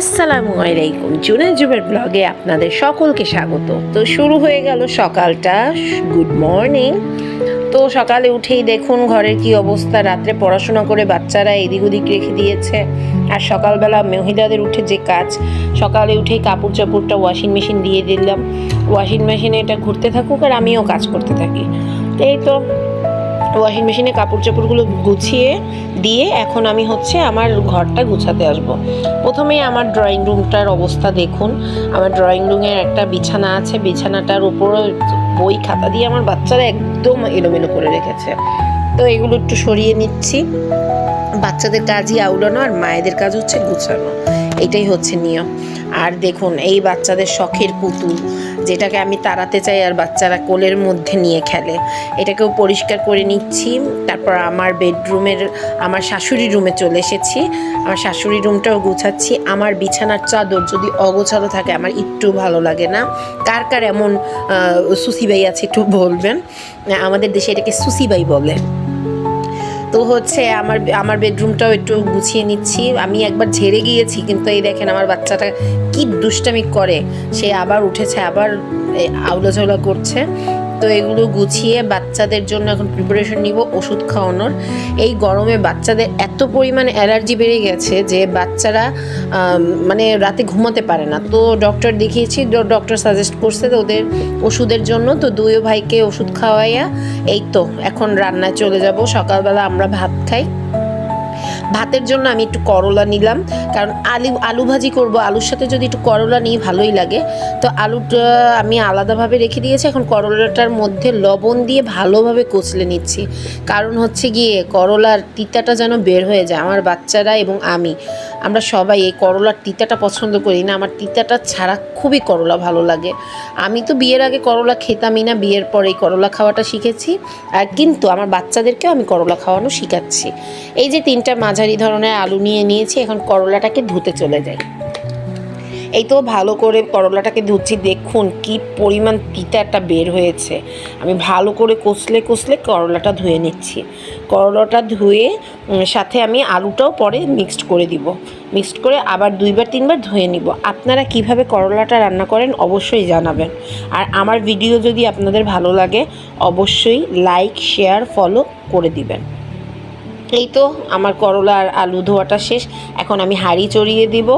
আসসালামু আলাইকুম। জুনের জুবের ব্লগে আপনাদের সকলকে স্বাগত। তো শুরু হয়ে গেল সকালটা। Good morning. তো সকালে উঠেই দেখুন ঘরের কি অবস্থা। রাত্রে পড়াশোনা করে বাচ্চারা এদিক ওদিক রেখে দিয়েছে। আর সকালবেলা মহিলাদের উঠে যে কাজ, সকালে উঠেই কাপড় চাপড়টা ওয়াশিং মেশিন দিয়ে দিলাম। ওয়াশিং মেশিনে এটা ঘুরতে থাকুক আর আমিও কাজ করতে থাকি। এই তো ওয়াশিং মেশিনে কাপড় চাপড়গুলো গুছিয়ে দিয়ে এখন আমি হচ্ছে আমার ঘরটা গুছাতে আসব। প্রথমেই আমার ড্রয়িং রুমটার অবস্থা দেখুন। আমার ড্রয়িং রুমের একটা বিছানা আছে। বিছানাটার উপরে বই খাতা দিয়ে আমার বাচ্চারা একদম এলোমেলো করে রেখেছে। তো এগুলো একটু সরিয়ে নিচ্ছি। বাচ্চাদের কাজই আউলানো আর মায়েদের কাজ হচ্ছে গুছানো। এটাই হচ্ছে নিয়ম। আর দেখুন, এই বাচ্চাদের শখের পুতুল যেটাকে আমি তাড়াতে চাই আর বাচ্চারা কোলের মধ্যে নিয়ে খেলে। এটাকেও পরিষ্কার করে নিচ্ছি। তারপর আমার বেডরুমের, আমার শাশুড়ি রুমে চলে এসেছি। আমার শাশুড়ি রুমটাও গুছাচ্ছি। আমার বিছানার চাদর যদি অগোছালো থাকে, আমার একটু ভালো লাগে না। কার কার এমন সুসিবাই আছে একটু বলবেন? আমাদের দেশে এটাকে সুসিবাই বলে। তো হচ্ছে আমার আমার বেডরুমটাও একটু গুছিয়ে নিচ্ছি। আমি একবার ঝেড়ে গিয়েছি, কিন্তু এই দেখেন আমার বাচ্চাটা কি দুষ্টামি করে। সে আবার উঠেছে, আবার আউলা ঝাউলা করছে। তো এগুলো গুছিয়ে বাচ্চাদের জন্য এখন প্রিপারেশন নিব, ওষুধ খাওয়ানোর। এই গরমে বাচ্চাদের এত পরিমাণে অ্যালার্জি বেড়ে গেছে যে বাচ্চারা মানে রাতে ঘুমাতে পারে না। তো ডক্টর দেখিয়েছি ডক্টর সাজেস্ট করছে ওদের ওষুধের জন্য। তো দুই ভাইকে ওষুধ খাওয়াইয়া, এই তো, এখন রান্নায় চলে যাব। সকালবেলা আমরা ভাত খাই। ভাতের জন্য আমি একটু করলা নিলাম। কারণ আলু আলু ভাজি করব, আলুর সাথে যদি একটু করলা নিই ভালোই লাগে। তো আলুটা আমি আলাদাভাবে রেখে দিয়েছি। এখন করলাটার মধ্যে লবণ দিয়ে ভালোভাবে কচলে নিচ্ছি। কারণ হচ্ছে গিয়ে করলার তিতাটা যেন বের হয়ে যায়, আমার বাচ্চারা এবং আমি। আমরা সবাই এই করলার তিতাটা পছন্দ করি না। আমার তিতাটা ছাড়া খুবই করলা ভালো লাগে। আমি তো বিয়ের আগে করলা খেতামই না, বিয়ের পরে করলা খাওয়াটা শিখেছি। আর কিন্তু আমার বাচ্চাদেরকেও আমি করলা খাওয়ানো শিখাচ্ছি। এই যে তিনটা মাঝারি ধরনের আলু নিয়ে নিয়েছি, এখন করলাটাকে ধুতে চলে যাই। এই তো ভালো করে করলাটাকে ধুচ্ছি, দেখুন কি পরিমাণ তিতা একটা বের হয়েছে। আমি ভালো করে কষলে কষলে করলাটা ধুয়ে নিচ্ছি। করলাটা ধুয়ে সাথে আমি আলুটাও পরে মিক্সড করে দিব। মিক্সড করে আবার দুইবার, তিনবার ধুয়ে নিব। আপনারা কীভাবে করলাটা রান্না করেন অবশ্যই জানাবেন। আর আমার ভিডিও যদি আপনাদের ভালো লাগে, অবশ্যই লাইক শেয়ার ফলো করে দিবেন। এই তো আমার করলা আর আলু ধোয়াটা শেষ। এখন আমি হাঁড়ি চড়িয়ে দিব।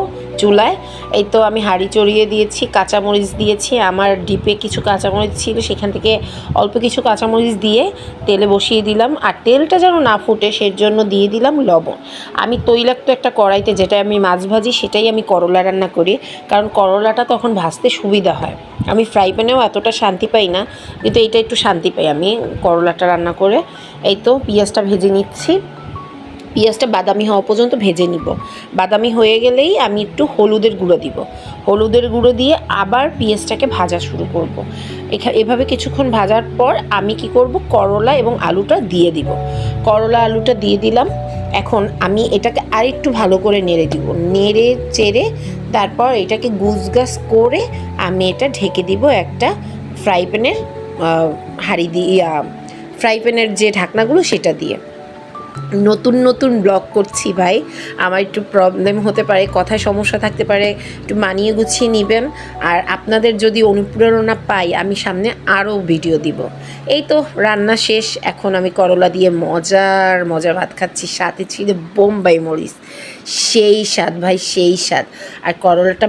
চুলায়। এই তো আমি হাঁড়ি চড়িয়ে দিয়েছি, কাঁচামরিচ দিয়েছি। আমার ডিপে কিছু কাঁচামরিচ ছিল, সেখান থেকে অল্প কিছু কাঁচামরিচ দিয়ে তেলে বসিয়ে দিলাম। আর তেলটা যেন না ফুটে সের জন্য দিয়ে দিলাম লবণ। আমি তৈলাক্ত একটা কড়াইতে যেটা আমি মাছ ভাজি, সেটাই আমি করলা রান্না করি। কারণ করলাটা তখন ভাজতে সুবিধা হয়। আমি ফ্রাই প্যানেও এতটা শান্তি পাই না কিন্তু এইটা একটু শান্তি পাই আমি করলাটা রান্না করে। এই তো পেঁয়াজটা ভেজে নিচ্ছি। পেঁয়াজটা বাদামি হওয়া পর্যন্ত ভেজে নিব। বাদামি হয়ে গেলেই আমি একটু হলুদের গুঁড়ো দিব। হলুদের গুঁড়ো দিয়ে আবার পেঁয়াজটাকে ভাজা শুরু করব। এখা, এভাবে কিছুক্ষণ ভাজার পর আমি কি করব? করলা এবং আলুটা দিয়ে দিব। করলা, আলুটা দিয়ে দিলাম। এখন আমি এটাকে আরেকটু ভালো করে নেড়ে দিব। নেড়ে চেড়ে তারপর এটাকে গুজগাছ করে আমি এটা ঢেকে দিব একটা ফ্রাই প্যানের হাঁড়ি দিয়ে ফ্রাই প্যানের যে ঢাকনাগুলো সেটা দিয়ে। নতুন নতুন ব্লগ করছি ভাই। আমার একটু প্রবলেম হতে পারে, কথায় সমস্যা থাকতে পারে, একটু মানিয়ে গুছিয়ে নেবেন। আর আপনাদের যদি অনুপ্রেরণা পাই, আমি সামনে আরও ভিডিও দিব। এই তো রান্না শেষ, এখন আমি করলা দিয়ে মজার মজার ভাত খাচ্ছি, সাথে ছিল বোম্বাই মরিচ। সেই স্বাদ ভাই, সেই স্বাদ। আর করলাটা